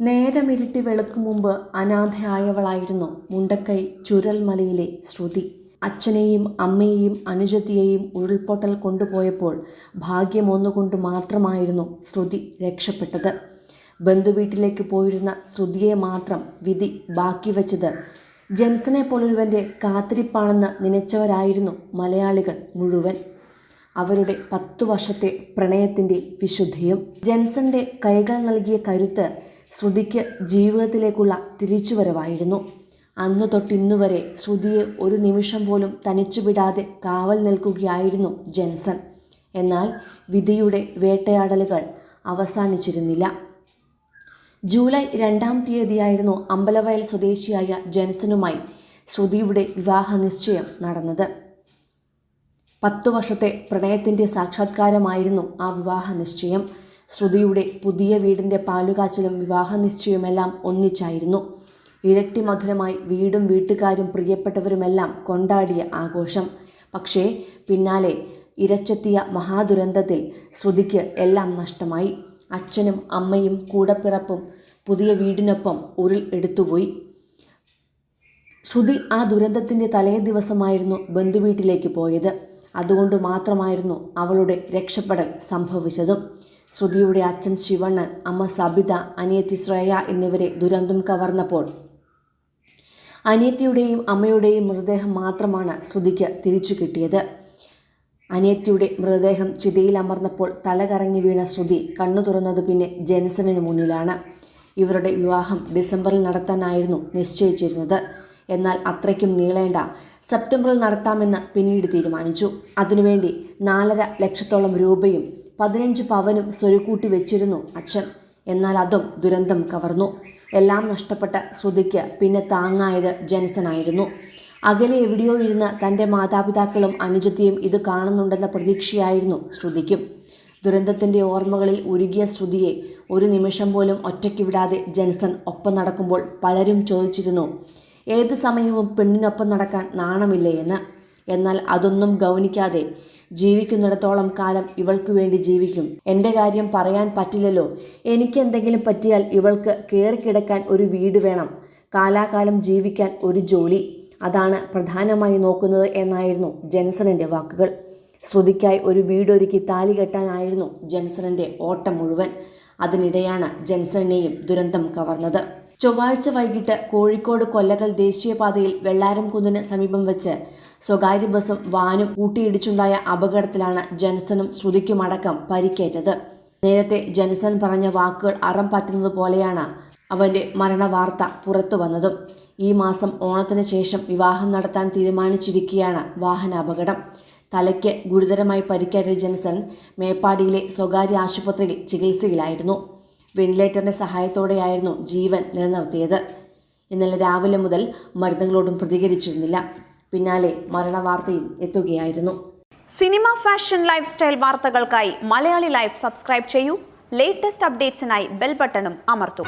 നേരമിരുട്ടി വെളുക്കും മുമ്പ് അനാഥയായവളായിരുന്നു മുണ്ടക്കൈ ചുരൽമലയിലെ ശ്രുതി. അച്ഛനെയും അമ്മയെയും അനുജത്തിയെയും ഉരുൾപൊട്ടൽ കൊണ്ടുപോയപ്പോൾ ഭാഗ്യം ഒന്നുകൊണ്ട് മാത്രമായിരുന്നു ശ്രുതി രക്ഷപ്പെട്ടത്. ബന്ധുവീട്ടിലേക്ക് പോയിരുന്ന ശ്രുതിയെ മാത്രം വിധി ബാക്കി വച്ചത്. ജെൻസനെ പോലൊരുവന്റെ കാത്തിരിപ്പാണെന്ന് നനച്ചവരായിരുന്നു മലയാളികൾ മുഴുവൻ. അവരുടെ പത്തു വർഷത്തെ പ്രണയത്തിന്റെ വിശുദ്ധിയും. ജെൻസന്റെ കൈകൾ നൽകിയ കരുത്ത് ശ്രുതിക്ക് ജീവിതത്തിലേക്കുള്ള തിരിച്ചുവരവായിരുന്നു. അന്നു തൊട്ടിന്നുവരെ ശ്രുതിയെ ഒരു നിമിഷം പോലും തനിച്ചു വിടാതെ കാവൽ നിൽക്കുകയായിരുന്നു ജെൻസൺ. എന്നാൽ വിധിയുടെ വേട്ടയാടലുകൾ അവസാനിച്ചിരുന്നില്ല. ജൂലൈ രണ്ടാം തീയതിയായിരുന്നു അമ്പലവയൽ സ്വദേശിയായ ജെൻസനുമായി ശ്രുതിയുടെ വിവാഹ നിശ്ചയം നടന്നത്. പത്തു വർഷത്തെ പ്രണയത്തിന്റെ സാക്ഷാത്കാരമായിരുന്നു ആ വിവാഹ നിശ്ചയം. ശ്രുതിയുടെ പുതിയ വീടിന്റെ പാലുകാച്ചലും വിവാഹ നിശ്ചയവുമെല്ലാം ഒന്നിച്ചായിരുന്നു. ഇരട്ടി മധുരമായി വീടും വീട്ടുകാരും പ്രിയപ്പെട്ടവരുമെല്ലാം കൊണ്ടാടിയ ആഘോഷം. പക്ഷേ പിന്നാലെ ഇരച്ചെത്തിയ മഹാദുരന്തത്തിൽ ശ്രുതിക്ക് എല്ലാം നഷ്ടമായി. അച്ഛനും അമ്മയും കൂടപ്പിറപ്പും പുതിയ വീടിനൊപ്പം ഉരുൾ എടുത്തുപോയി. ശ്രുതി ആ ദുരന്തത്തിന്റെ തലേ ദിവസമായിരുന്നു ബന്ധുവീട്ടിലേക്ക് പോയത്. അതുകൊണ്ട് മാത്രമായിരുന്നു അവളുടെ രക്ഷപ്പെടൽ സംഭവിച്ചതും. ശ്രുതിയുടെ അച്ഛൻ ശിവണ്ണൻ അമ്മ സബിത അനിയത്തി ശ്രേയ എന്നിവരെ ദുരന്തം കവർന്നപ്പോൾ. അനിയത്തിയുടെയും അമ്മയുടെയും മൃതദേഹം മാത്രമാണ് ശ്രുതിക്ക് തിരിച്ചു കിട്ടിയത്. അനിയത്തിയുടെ മൃതദേഹം ചിതയിൽ അമർന്നപ്പോൾ തലകറങ്ങി വീണ ശ്രുതി കണ്ണു തുറന്നത് പിന്നെ ജെൻസണിന് മുന്നിലാണ്. ഇവരുടെ വിവാഹം ഡിസംബറിൽ നടത്താനായിരുന്നു നിശ്ചയിച്ചിരുന്നത്. എന്നാൽ അത്രയ്ക്കും നീളേണ്ട. സെപ്റ്റംബറിൽ നടത്താമെന്ന് പിന്നീട് തീരുമാനിച്ചു. അതിനുവേണ്ടി നാലര ലക്ഷത്തോളം രൂപയും പതിനഞ്ച് പവനും സ്വരുക്കൂട്ടി വെച്ചിരുന്നു അച്ഛൻ. എന്നാൽ അതും ദുരന്തം കവർന്നു. എല്ലാം നഷ്ടപ്പെട്ട ശ്രുതിക്ക് പിന്നെ താങ്ങായത് ജനസനായിരുന്നു. അകലെ എവിടെയോ ഇരുന്ന് തന്റെ മാതാപിതാക്കളും അനുജത്തിയും ഇത് കാണുന്നുണ്ടെന്ന പ്രതീക്ഷയായിരുന്നു ശ്രുതിക്കും. ദുരന്തത്തിന്റെ ഓർമ്മകളിൽ ഉരുകിയ ശ്രുതിയെ ഒരു നിമിഷം പോലും ഒറ്റയ്ക്ക് വിടാതെ ജെൻസൺ ഒപ്പം നടക്കുമ്പോൾ പലരും ചോദിച്ചിരുന്നു ഏത് സമയവും പെണ്ണിനൊപ്പം നടക്കാൻ നാണമില്ലേ എന്ന്. എന്നാൽ അതൊന്നും ഗൗനിക്കാതെ ജീവിക്കുന്നിടത്തോളം കാലം ഇവൾക്ക് വേണ്ടി ജീവിക്കും. എന്റെ കാര്യം പറയാൻ പറ്റില്ലല്ലോ. എനിക്ക് എന്തെങ്കിലും പറ്റിയാൽ ഇവൾക്ക് കയറിക്കിടക്കാൻ ഒരു വീട് വേണം. കാലാകാലം ജീവിക്കാൻ ഒരു ജോലി. അതാണ് പ്രധാനമായി നോക്കുന്നത് എന്നായിരുന്നു ജെൻസണിന്റെ വാക്കുകൾ. ശ്രുതിക്കായി ഒരു വീടൊരുക്കി താലി കെട്ടാനായിരുന്നു ജെൻസണിന്റെ ഓട്ടം മുഴുവൻ. അതിനിടെയാണ് ജെൻസണിനെയും ദുരന്തം കവർന്നത്. ചൊവ്വാഴ്ച വൈകിട്ട് കോഴിക്കോട് കൊല്ലകൽ ദേശീയപാതയിൽ വെള്ളാരം കുന്നിന് സമീപം വെച്ച് സ്വകാര്യ ബസും വാനും കൂട്ടിയിടിച്ചുണ്ടായ അപകടത്തിലാണ് ജനസനും ശ്രുതിക്കുമടക്കം പരിക്കേറ്റത്. നേരത്തെ ജനസൻ പറഞ്ഞ വാക്കുകൾ അറം പറ്റുന്നത് പോലെയാണ് അവന്റെ മരണവാർത്ത പുറത്തു വന്നതും. ഈ മാസം ഓണത്തിന് ശേഷം വിവാഹം നടത്താൻ തീരുമാനിച്ചിരിക്കെയാണ് വാഹനാപകടം. തലയ്ക്ക് ഗുരുതരമായി പരിക്കേറ്റ ജനസൻ മേപ്പാടിയിലെ സ്വകാര്യ ആശുപത്രിയിൽ ചികിത്സയിലായിരുന്നു. വെന്റിലേറ്ററിന്റെ സഹായത്തോടെയായിരുന്നു ജീവൻ നിലനിർത്തിയത്. ഇന്നലെ രാവിലെ മുതൽ മരുന്നുകളോടും പ്രതികരിച്ചിരുന്നില്ല. പിന്നാലെ മരണവാർത്തയും എത്തുകയായിരുന്നു. സിനിമ ഫാഷൻ ലൈഫ് സ്റ്റൈൽ വാർത്തകൾക്കായി മലയാളി ലൈഫ് സബ്സ്ക്രൈബ് ചെയ്യൂ. ലേറ്റസ്റ്റ് അപ്ഡേറ്റ്സിനായി ബെൽ ബട്ടണും അമർത്തൂ.